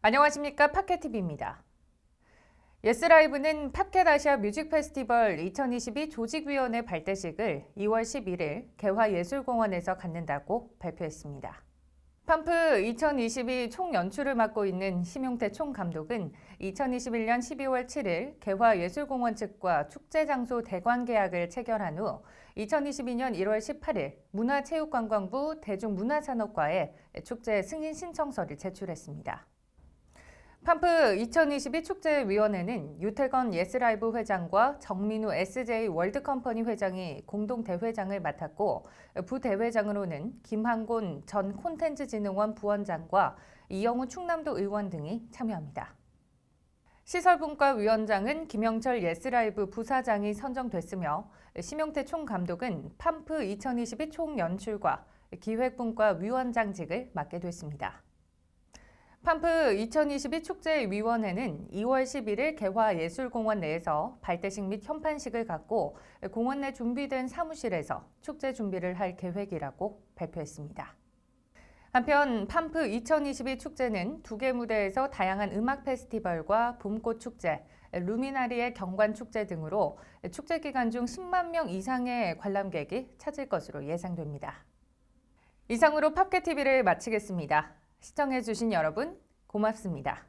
안녕하십니까 팟캐TV입니다. 예스라이브는 팟캐 아시아 뮤직 페스티벌 2022 조직위원회 발대식을 2월 11일 개화예술공원에서 갖는다고 발표했습니다. 팜프 2022 총 연출을 맡고 있는 심용태 총감독은 2021년 12월 7일 개화예술공원 측과 축제 장소 대관 계약을 체결한 후 2022년 1월 18일 문화체육관광부 대중문화산업과에 축제 승인 신청서를 제출했습니다. 팜프 2022 축제위원회는 유태건 예스라이브 회장과 정민우 SJ 월드컴퍼니 회장이 공동 대회장을 맡았고 부대회장으로는 김한곤 전 콘텐츠진흥원 부원장과 이영우 충남도 의원 등이 참여합니다. 시설분과위원장은 김영철 예스라이브 부사장이 선정됐으며 심용태 총감독은 팜프 2022 총연출과 기획분과 위원장직을 맡게 됐습니다. 팜프 2022 축제위원회는 2월 11일 개화예술공원 내에서 발대식 및 현판식을 갖고 공원 내 준비된 사무실에서 축제 준비를 할 계획이라고 발표했습니다. 한편 팜프 2022 축제는 두 개 무대에서 다양한 음악 페스티벌과 봄꽃 축제, 루미나리의 경관 축제 등으로 축제 기간 중 10만 명 이상의 관람객이 찾을 것으로 예상됩니다. 이상으로 팝캐TV를 마치겠습니다. 시청해주신 여러분 고맙습니다.